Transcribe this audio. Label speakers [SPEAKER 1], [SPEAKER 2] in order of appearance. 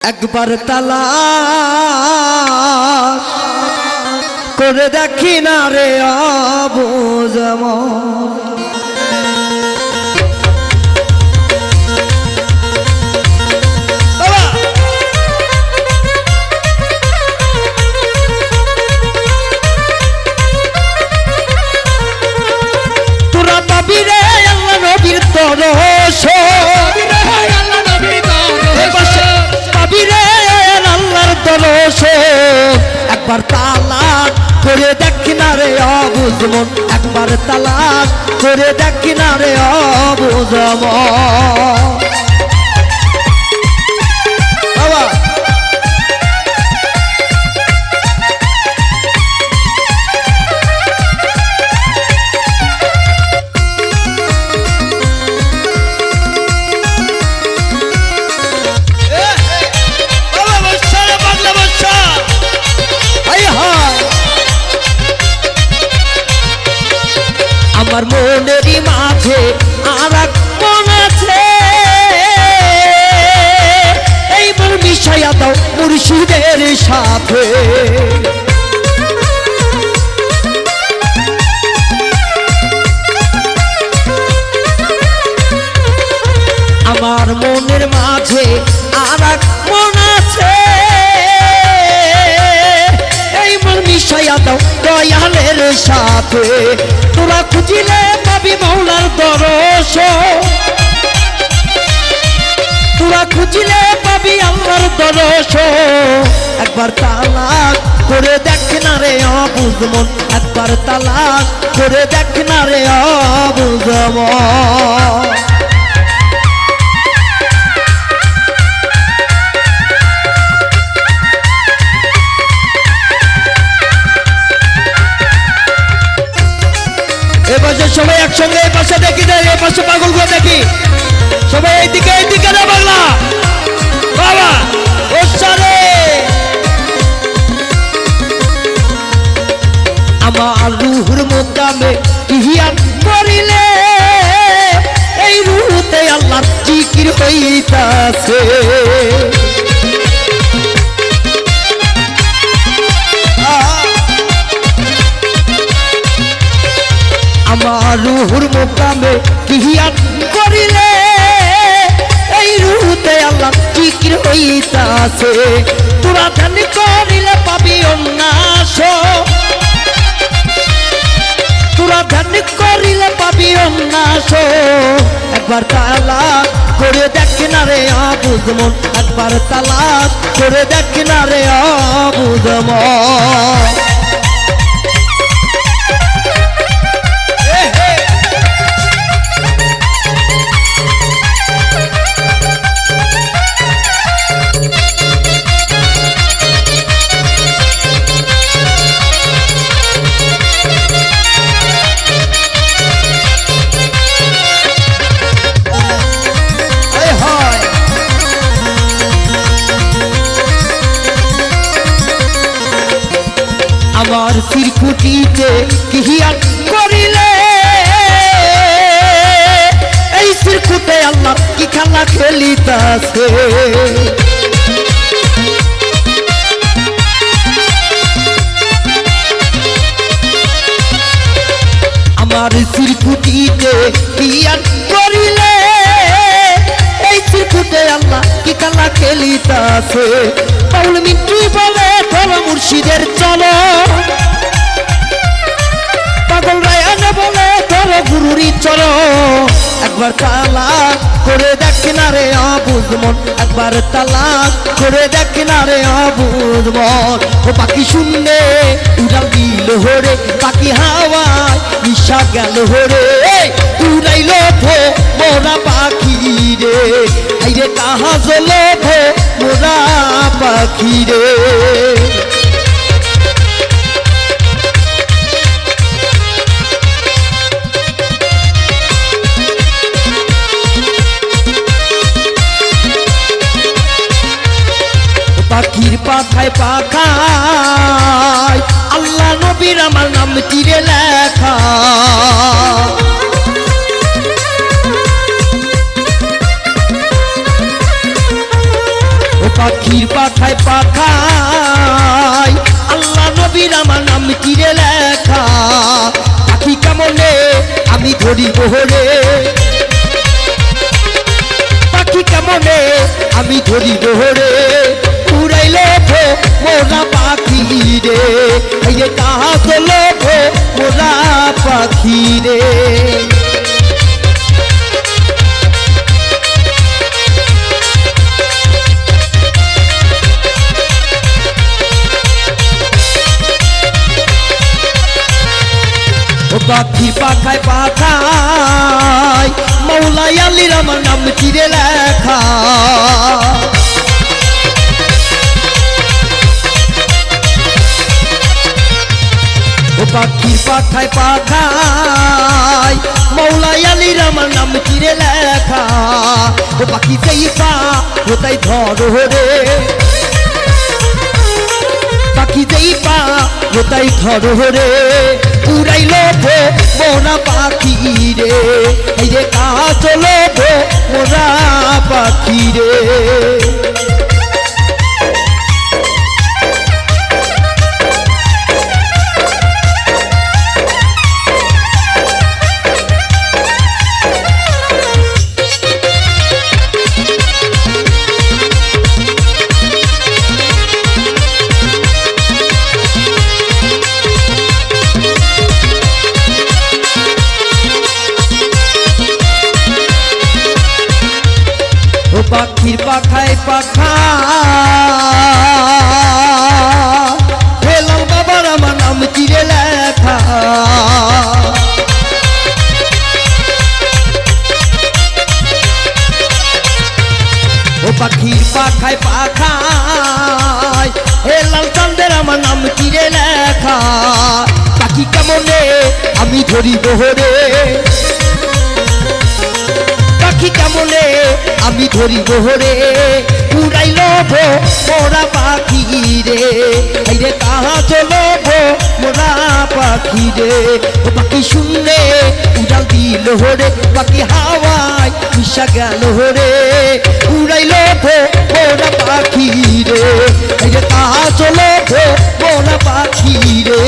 [SPEAKER 1] একবার তালা করে দেখি না রে অবুজম অবুজমন একবার তালাক করে দেখি না রে অবুজমন মুর্শিদের সাথে। আমার মনের মাঝে আর এক মন আছে। এই মন মিশাইয়া দাও দয়ালের সাথে। তোরা খুঁজিলে পাবি মৌলার দরস তোরা খুঁজিলে পাবি আল্লাহর দরস একবার তালাক করে দেখ না রে অবুজমন একবার তালাক করে দেখ না রে অবুজমন ইহিয়ান করিলে, এই রুহুতে আল্লাহ জিকির হইতাছে। আমার রুহুর মোকামে কিহিয়ান করিলে, এই রুহুতে আল্লাহ জিকির হইতাছে। তোরা ধ্যান অন্যাস একবার তালাক করে দেখ না রে আবুজমন একবার তালাক করে দেখ না রে আবুজমন আমার সিরকুটিতে কিহিয়ান করিলে? এই সিরকুটে আল্লাহ কি খেলা খেলিতাছে? আমার সিরকুটিতে কিয়ান করিলে? এই সিরকুটে আল্লাহ কি খেলা খেলিতাছে? পাউল মিন্টু বলে ধরো মুর্শিদের চলো গুরুরি চলো একবার তালাক করে দেখ না রে অবুজমন একবার তালাক করে দেখ না রে অবুজমন ও পাখি শুনলে উড়াল দিল হরে, পাখি হাওয়ায় নিশা গেল হরে। উড়াইল ভো মোরা পাখি রে। আইরে কাহা জল ভো মোরা পাখি রে। আমি ধরি বহরে পাখি কেমনে? আমি ধরি বহরে উড়াইলে মোরা পাখি রে। এই যে কাহা মোরা পাখি রে। পাখি পাখায় পাখায় মৌলাই আলীর আমার নাম চিরে লেখা। ও পাখি পাখায় পাখায় মৌলাই আলীর আমার নাম চিরে লেখা। ও পাখি সেই পা কোথায় ধরো রে। পাখি যেই পা কোথায় ধরো রে। উড়াইল ভো মোরা পাখি রে। এই যে কাজ ভো মোরা পাখি রে। পাখির পাখায় পাখা পাখির পাখায় পাখায় হেলাল চান্দের আমার নাম চিরে লেখা। পাখি কেমনে আমি ধরি বহরে পাখি কেমনে আমি ধরি বহরে উড়াইল ভো মোরা পাখি রে এই রে কাহা চলো ভো মোরা পাখি রে পাখি শুনলে উড়াল দিল হরে, পাখি হাওয়ায় মিশা গেল হরে। উড়াইল ভো মোরা পাখি রে এই রে কাহা চলো ভো মোরা পাখি রে